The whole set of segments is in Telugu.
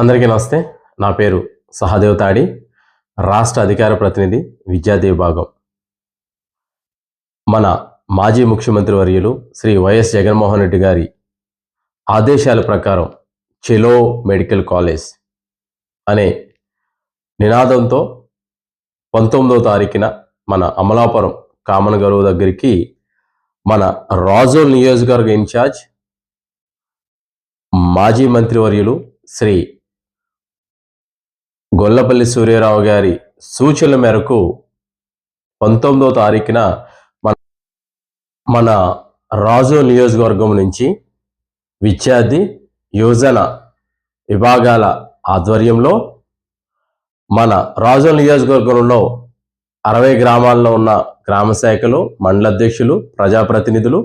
అందరికీ నమస్తే. నా పేరు సహదేవ్ తాడి రాష్ట్ర అధికార ప్రతినిధి విద్యార్థి విభాగం. మన మాజీ ముఖ్యమంత్రి వర్యులు శ్రీ వైఎస్ జగన్మోహన్ రెడ్డి గారి ఆదేశాల ప్రకారం చెలో మెడికల్ కాలేజ్ అనే నినాదంతో పంతొమ్మిదవ తారీఖున మన అమలాపురం కామన్ గౌరవ్ దగ్గరికి మన రాజోల్ నియోజకవర్గ ఇన్ఛార్జ్ మాజీ మంత్రివర్యులు శ్రీ గొల్లపల్లి సూర్యారావు గారి సూచనల మేరకు పంతొమ్మిదో తారీఖున మన మన రాజు నియోజకవర్గం నుంచి విద్యార్థి యువజన విభాగాల ఆధ్వర్యంలో మన రాజు నియోజకవర్గంలో అరవై గ్రామాల్లో ఉన్న గ్రామ శాఖలు మండల అధ్యక్షులు ప్రజాప్రతినిధులు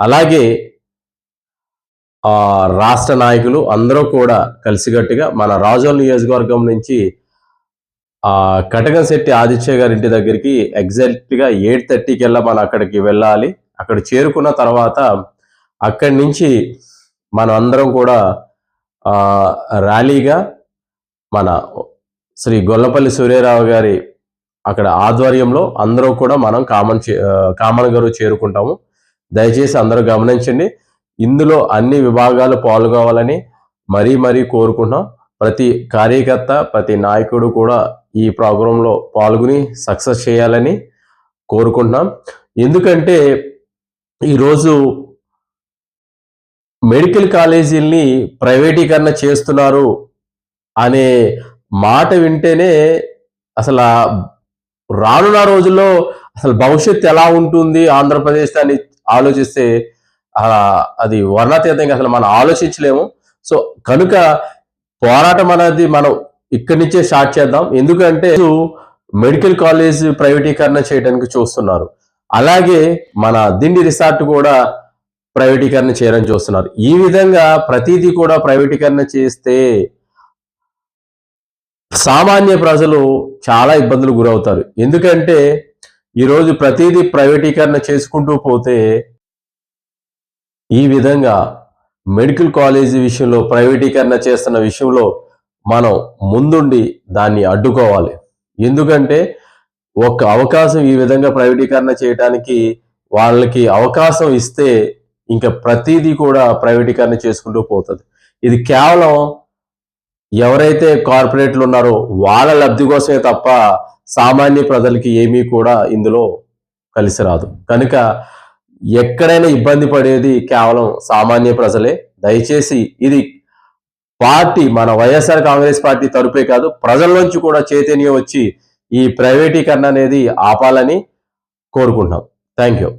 అలాగే రాష్ట్ర నాయకులు అందరూ కూడా కలిసికట్టుగా మన రాజోల్ నియోజకవర్గం నుంచి ఆ కటకంశెట్టి ఆదిత్య గారి ఇంటి దగ్గరికి ఎగ్జాక్ట్గా ఎయిట్ థర్టీకి వెళ్ళా మనం అక్కడికి వెళ్ళాలి. అక్కడ చేరుకున్న తర్వాత అక్కడి నుంచి మనం అందరం కూడా ర్యాలీగా మన శ్రీ గొల్లపల్లి సూర్యరావు గారి అక్కడ ఆధ్వర్యంలో అందరూ కూడా మనం కామన్ చే- కామన్ గారు చేరుకుంటాము. దయచేసి అందరూ గమనించండి. ఇందులో అన్ని విభాగాలు పాల్గొవాలని మరీ మరీ కోరుకుంటున్నాం. ప్రతి కార్యకర్త ప్రతి నాయకుడు కూడా ఈ ప్రోగ్రాంలో పాల్గొని సక్సెస్ చేయాలని కోరుకుంటున్నాం. ఎందుకంటే ఈరోజు మెడికల్ కాలేజీల్ని ప్రైవేటీకరణ చేస్తున్నారు అనే మాట వింటేనే అసలు రానున్న రోజుల్లో అసలు భవిష్యత్తు ఎలా ఉంటుంది? ఆంధ్రప్రదేశ్ అని ఆలోచిస్తే అది వర్ణాతీతంగా అసలు మనం ఆలోచించలేము. సో కనుక పోరాటం అనేది మనం ఇక్కడి నుంచే స్టార్ట్ చేద్దాం. ఎందుకంటే మెడికల్ కాలేజ్ ప్రైవేటీకరణ చేయడానికి చూస్తున్నారు. అలాగే మన దిండి రిసార్ట్ కూడా ప్రైవేటీకరణ చేయడానికి చూస్తున్నారు. ఈ విధంగా ప్రతిదీ కూడా ప్రైవేటీకరణ చేస్తే సామాన్య ప్రజలు చాలా ఇబ్బందులు గురవుతారు. ఎందుకంటే ఈరోజు ప్రతిదీ ప్రైవేటీకరణ చేసుకుంటూ పోతే ఈ విధంగా మెడికల్ కాలేజీ విషయంలో ప్రైవేటీకరణ చేస్తున్న విషయంలో మనం ముందుండి దాన్ని అడ్డుకోవాలి. ఎందుకంటే ఒక అవకాశం ఈ విధంగా ప్రైవేటీకరణ చేయడానికి వాళ్ళకి అవకాశం ఇస్తే ఇంకా ప్రతిదీ కూడా ప్రైవేటీకరణ చేసుకుంటూ పోతుంది. ఇది కేవలం ఎవరైతే కార్పొరేట్లు ఉన్నారో వాళ్ళ లబ్ధి కోసమే తప్ప సామాన్య ప్రజలకి ఏమీ కూడా ఇందులో కలిసి రాదు. కనుక ఎక్కడైనా ఇబ్బంది పడేది కేవలం సామాన్య ప్రజలే. దయచేసి ఇది పార్టీ మన వైఎస్ఆర్ కాంగ్రెస్ పార్టీ తరపే కాదు ప్రజల నుంచి కూడా చైతన్యం వచ్చి ఈ ప్రైవేటీకరణ అనేది ఆపాలని కోరుకుంటున్నాం. Thank you.